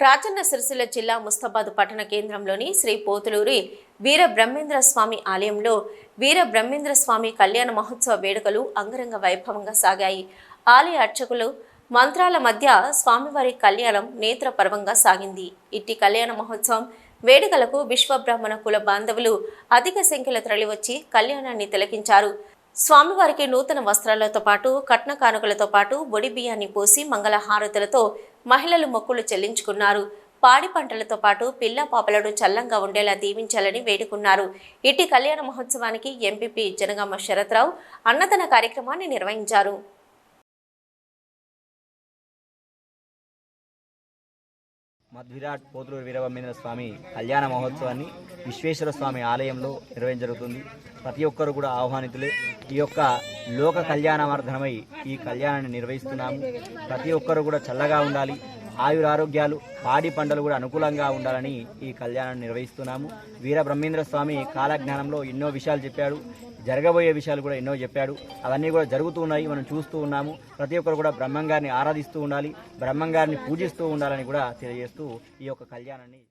రాజన్న సిరిసిల్ల జిల్లా ముస్తాబాద్ పట్టణ కేంద్రంలోని శ్రీ పోతులూరి వీర బ్రహ్మేంద్ర స్వామి ఆలయంలో వీర బ్రహ్మేంద్ర స్వామి కళ్యాణ మహోత్సవ వేడుకలు అంగరంగ వైభవంగా సాగాయి. ఆలయ అర్చకులు మంత్రాల మధ్య స్వామివారి కళ్యాణం నేత్రపర్వంగా సాగింది. ఇట్టి కళ్యాణ మహోత్సవం వేడుకలకు విశ్వబ్రాహ్మణ కుల బాంధవులు అధిక సంఖ్యలో తరలివచ్చి కళ్యాణాన్ని తిలకించారు. స్వామివారికి నూతన వస్త్రాలతో పాటు కట్న కానుకలతో పాటు బొడి బియ్యాన్ని పోసి మంగళ హారతులతో మహిళలు మొక్కులు చెల్లించుకున్నారు. పాడి పంటలతో పాటు పిల్ల పాపలను చల్లంగా ఉండేలా దీవించాలని వేడుకున్నారు. ఇట్టి కళ్యాణ మహోత్సవానికి ఎంపీపీ జనగామ శరత్రావు అన్నదాన కార్యక్రమాన్ని నిర్వహించారు. మధ్విరాట్ పోతులూరు వీరబ్రహ్మేంద్ర స్వామి కళ్యాణ మహోత్సవాన్ని విశ్వేశ్వర స్వామి ఆలయంలో నిర్వహించ జరుగుతుంది. ప్రతి ఒక్కరు కూడా ఆహ్వానితులే. ఈ యొక్క లోక కళ్యాణార్థమై ఈ కళ్యాణాన్ని నిర్వహిస్తున్నాము. ప్రతి ఒక్కరు కూడా చల్లగా ఉండాలి. ఆయురారోగ్యాలు పాడి పంటలు కూడా అనుకూలంగా ఉండాలని ఈ కళ్యాణాన్ని నిర్వహిస్తున్నాము. వీర బ్రహ్మేంద్ర స్వామి కాలజ్ఞానంలో ఎన్నో విషయాలు చెప్పాడు. జరగబోయే విషయాలు కూడా ఎన్నో చెప్పాడు. అవన్నీ కూడా జరుగుతూ ఉన్నాయి. మనం చూస్తూ ఉన్నాము. ప్రతి ఒక్కరు కూడా బ్రహ్మంగారిని ఆరాధిస్తూ ఉండాలి. బ్రహ్మంగారిని పూజిస్తూ ఉండాలని కూడా తెలియజేస్తూ ఈ యొక్క కళ్యాణాన్ని